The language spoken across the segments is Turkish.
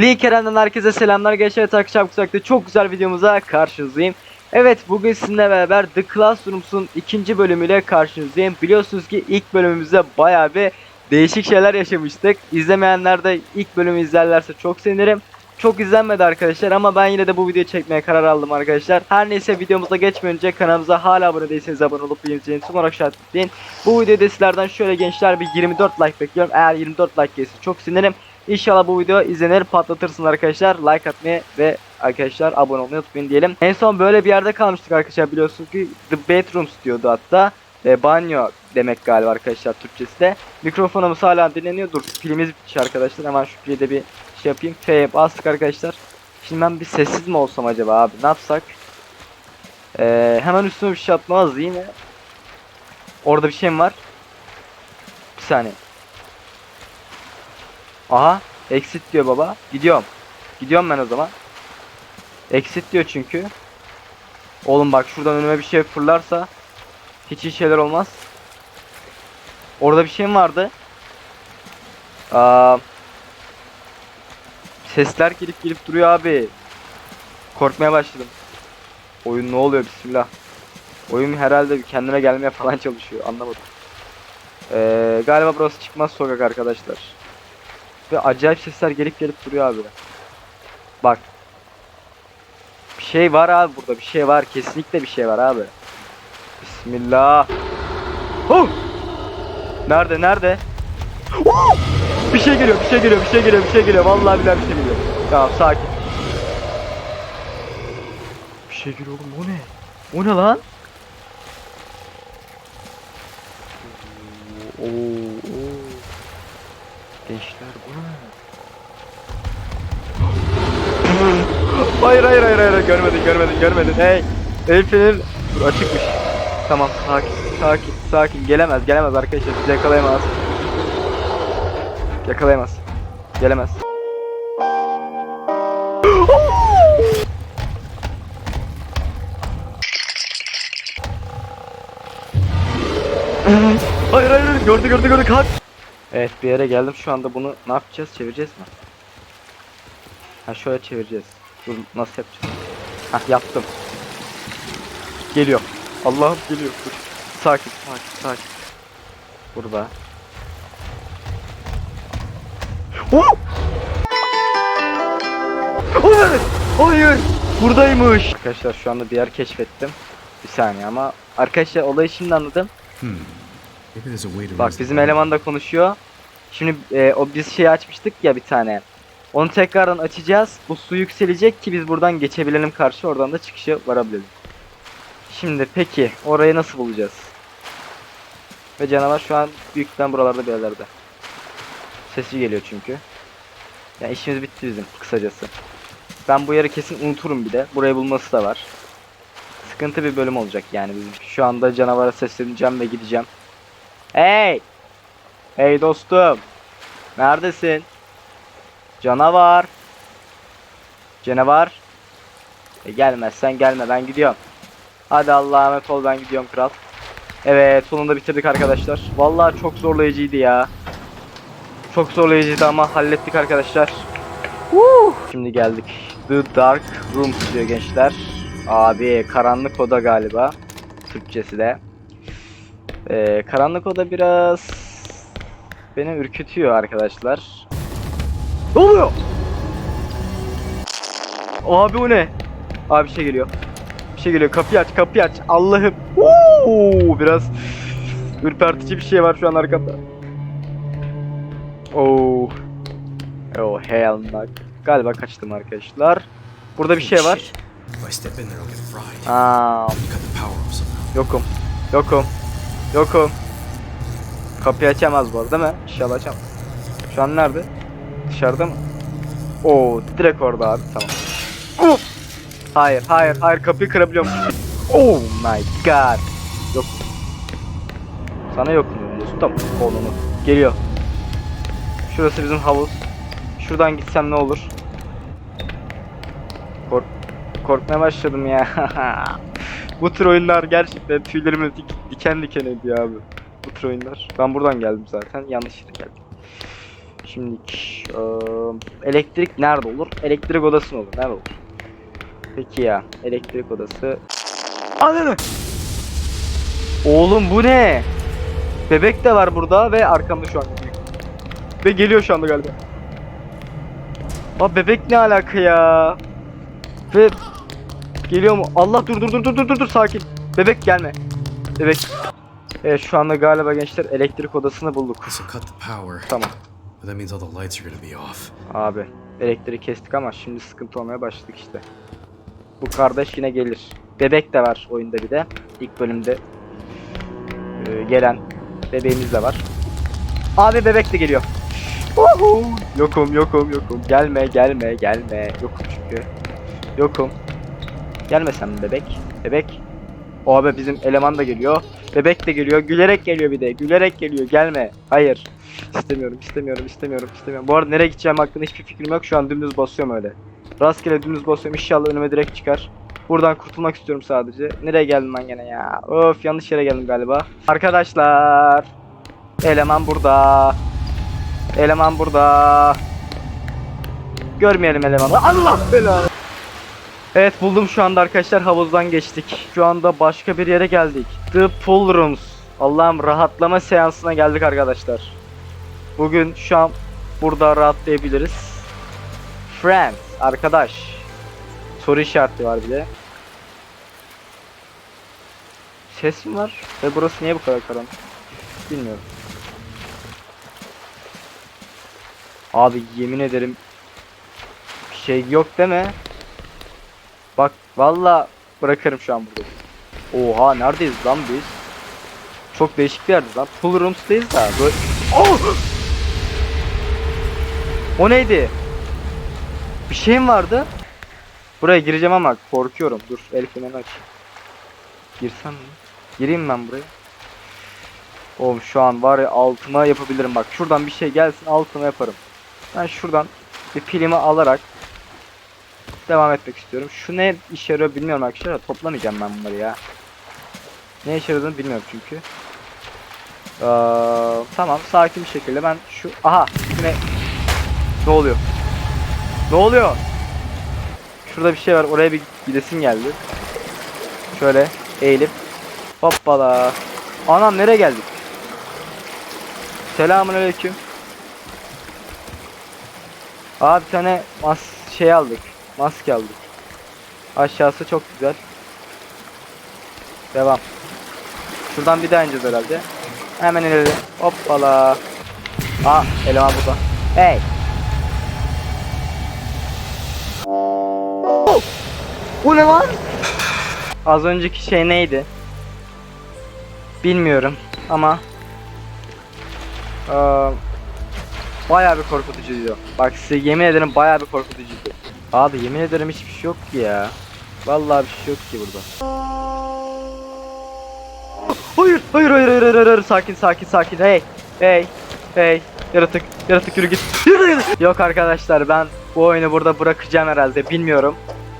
Lee Kerem'den herkese selamlar. Gençler Takışap Kusak'ta çok güzel videomuza karşınızdayım. Evet bugün sizinle beraber The Classrooms'un ikinci bölümüyle karşınızdayım. Biliyorsunuz ki ilk bölümümüzde bayağı bir değişik şeyler yaşamıştık. İzlemeyenler de ilk bölümü izlerlerse çok sevinirim. Çok izlenmedi arkadaşlar ama ben yine de bu videoyu çekmeye karar aldım arkadaşlar. Her neyse videomuza geçmeden önce kanalımıza hala abone değilseniz abone olup bildirimleri son olarak işaretleyin. Bu videoda sizlerden şöyle gençler bir 24 like bekliyorum. Eğer 24 like gelirse çok sevinirim. İnşallah bu video izlenir patlatırsınız arkadaşlar. Like atmayı ve arkadaşlar abone olmayı unutmayın diyelim. En son böyle bir yerde kalmıştık arkadaşlar biliyorsunuz ki The Bedrooms diyordu hatta. E, banyo demek galiba arkadaşlar Türkçesi de. Mikrofonumuz hala dinleniyor. Dur pilimiz bitmiş arkadaşlar. Hemen şu de bir şey yapayım. F'ye bastık arkadaşlar. Şimdi ben bir sessiz mi olsam acaba abi? Ne yapsak? Ee, hemen üstüme bir şey atmaz yine. Orada bir şey mi var? Bir saniye. Aha. Exit diyor baba. Gidiyorum. Gidiyorum ben o zaman. Exit diyor çünkü. Oğlum bak şuradan önüme bir şey fırlarsa hiç iyi şeyler olmaz. Orada bir şey mi vardı? Aa, sesler gelip gelip duruyor abi. Korkmaya başladım. Oyun ne oluyor bismillah. Oyun herhalde kendine gelmeye falan çalışıyor anlamadım. Ee, galiba burası çıkmaz sokak arkadaşlar. Ve acayip sesler gelip gelip duruyor abi. Bak. Bir şey var abi burada bir şey var. Kesinlikle bir şey var abi. Bismillah. Oh! Nerede nerede? Oh! Bir şey geliyor bir şey geliyor bir şey geliyor bir şey geliyor. Vallahi billahi bir şey geliyor. Tamam sakin. Bir şey geliyor oğlum o ne? O ne lan? Gençler bu ne? hayır hayır hayır hayır görmedin görmedin görmedin. Hey El fener dur açıkmış. Tamam sakin sakin sakin. Gelemez gelemez arkadaşlar. Bizi yakalayamaz. Yakalayamaz. Gelemez. Hayır hayır gördü gördü gördü. Kalk Evet bir yere geldim şu anda bunu ne yapacağız çevireceğiz mi? Ha şöyle çevireceğiz. Dur nasıl yapacağız? Hah yaptım. Geliyor. Allah'ım geliyor. Dur. Sakin sakin sakin. Burada. Oh! Hayır! Hayır! Buradaymış. Arkadaşlar şu anda bir yer keşfettim. Bir saniye ama arkadaşlar olayı şimdi anladım. Hmm. Bak bizim eleman da konuşuyor. Şimdi e, o biz şey açmıştık ya bir tane. Onu tekrardan açacağız. Bu su yükselecek ki biz buradan geçebilelim karşı oradan da çıkışa varabilelim. Şimdi peki orayı nasıl bulacağız? Ve canavar şu an büyükten buralarda bir yerlerde. Sesi geliyor çünkü. Yani işimiz bitti bizim kısacası. Ben bu yeri kesin unuturum bir de. Burayı bulması da var. Sıkıntı bir bölüm olacak yani bizim. Şu anda canavara sesleneceğim ve gideceğim. Hey! Hey dostum. Neredesin? Canavar. Canavar. E gelmezsen gelme ben gidiyorum. Hadi Allah'a emanet ol ben gidiyorum kral. Evet sonunda bitirdik arkadaşlar. Vallahi çok zorlayıcıydı ya. Çok zorlayıcıydı ama hallettik arkadaşlar. Woo! Şimdi geldik. The Dark Room diyor gençler. Abi karanlık oda galiba. Türkçesi de. Ee, karanlık oda biraz beni ürkütüyor arkadaşlar. Ne oluyor? Abi o ne? Abi bir şey geliyor. Bir şey geliyor. Kapıyı aç, kapıyı aç. Allah'ım. Oo, biraz ürpertici bir şey var şu an arkamda. Oo. Oh hell no. Galiba kaçtım arkadaşlar. Burada bir şey var. Aa, yokum. Yokum. Yokum. Kapıyı açamaz bu arada değil mi? İnşallah açamaz. Şu an nerede? Dışarıda mı? Oo, direkt orada abi. Tamam. Of! Hayır, hayır, hayır. Kapıyı kırabiliyorum. Oh my god. Yok. Sana yok mu diyorsun? Tamam. Oğlunu. Geliyor. Şurası bizim havuz. Şuradan gitsem ne olur? Kork korkmaya başladım ya. Bu tür oyunlar gerçekten tüylerimi dik- diken diken ediyor abi. Bu tür oyunlar. Ben buradan geldim zaten. Yanlış yere geldim. Şimdi eee, elektrik nerede olur? Elektrik odası olur? Nerede olur? Peki ya elektrik odası. Ananı. Oğlum bu ne? Bebek de var burada ve arkamda şu an. Ve geliyor şu anda galiba. Aa bebek ne alaka ya? Ve geliyor mu? Allah dur dur dur dur dur dur dur sakin. Bebek gelme. Bebek. Evet şu anda galiba gençler elektrik odasını bulduk. Tamam. But that means all the lights are gonna be off. Abi elektriği kestik ama şimdi sıkıntı olmaya başladık işte. Bu kardeş yine gelir. Bebek de var oyunda bir de. İlk bölümde e, gelen bebeğimiz de var. Abi bebek de geliyor. Uhu! Yokum yokum yokum. Gelme gelme gelme. Yokum çünkü. Yokum. Gelme sen bebek. Bebek. O abi bizim eleman da geliyor. Bebek de geliyor. Gülerek geliyor bir de. Gülerek geliyor. Gelme. Hayır. İstemiyorum, istemiyorum, istemiyorum, istemiyorum. Bu arada nereye gideceğim hakkında hiçbir fikrim yok. Şu an dümdüz basıyorum öyle. Rastgele dümdüz basıyorum. İnşallah önüme direkt çıkar. Buradan kurtulmak istiyorum sadece. Nereye geldim ben gene ya? Of yanlış yere geldim galiba. Arkadaşlar. Eleman burada. Eleman burada. Görmeyelim elemanı. Allah belanı. Evet buldum şu anda arkadaşlar havuzdan geçtik. Şu anda başka bir yere geldik. The Pool Rooms. Allah'ım rahatlama seansına geldik arkadaşlar. Bugün şu an burada rahatlayabiliriz. Friends, arkadaş. Soru işareti var bir de. Ses mi var? Ve burası niye bu kadar karanlık? Bilmiyorum. Abi yemin ederim bir şey yok deme. Valla bırakırım şu an burada. Oha neredeyiz lan biz? Çok değişik bir yerdeyiz lan. Pool Rooms'tayız da böyle... Oh! O neydi? Bir şey mi vardı? Buraya gireceğim ama korkuyorum. Dur el fenerini aç. Girsem mi? Gireyim ben buraya. Oğlum şu an var ya altıma yapabilirim bak. Şuradan bir şey gelsin altıma yaparım. Ben şuradan bir pilimi alarak devam etmek istiyorum. Şu ne işe yarıyor bilmiyorum arkadaşlar. da Toplamayacağım ben bunları ya. Ne işe yaradığını bilmiyorum çünkü. Ee, tamam sakin bir şekilde ben şu aha ne ne oluyor? Ne oluyor? Şurada bir şey var. Oraya bir gidesim geldi. Şöyle eğilip hoppala. Anam nereye geldik? Selamun aleyküm. Aa bir tane mas şey aldık. Maske aldık. Aşağısı çok güzel. Devam. Şuradan bir daha ineceğiz herhalde. Hemen inelim. Hoppala. Aa eleman burada. Hey. Oh! Bu ne lan? Az önceki şey neydi? Bilmiyorum ama eee bayağı bir korkutucuydu. Bak size yemin ederim bayağı bir korkutucuydu. Abi yemin ederim hiçbir şey yok ki ya. Vallahi bir şey yok ki burada. Hayır, hayır, hayır, hayır, hayır, hayır, sakin, sakin, sakin. Hey, hey, hey. Yaratık, yaratık yürü git. Yürü, yürü. Yok arkadaşlar ben bu oyunu burada bırakacağım herhalde bilmiyorum.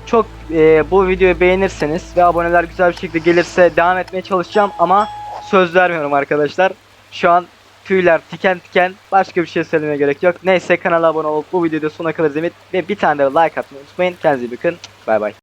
Çok e, bu videoyu beğenirseniz ve aboneler güzel bir şekilde gelirse devam etmeye çalışacağım ama söz vermiyorum arkadaşlar. Şu an tüyler tiken tiken başka bir şey söylemeye gerek yok. Neyse kanala abone olup bu videoda sona kadar izlemeyi ve bir tane de like atmayı unutmayın. Kendinize iyi bakın. Bay bay.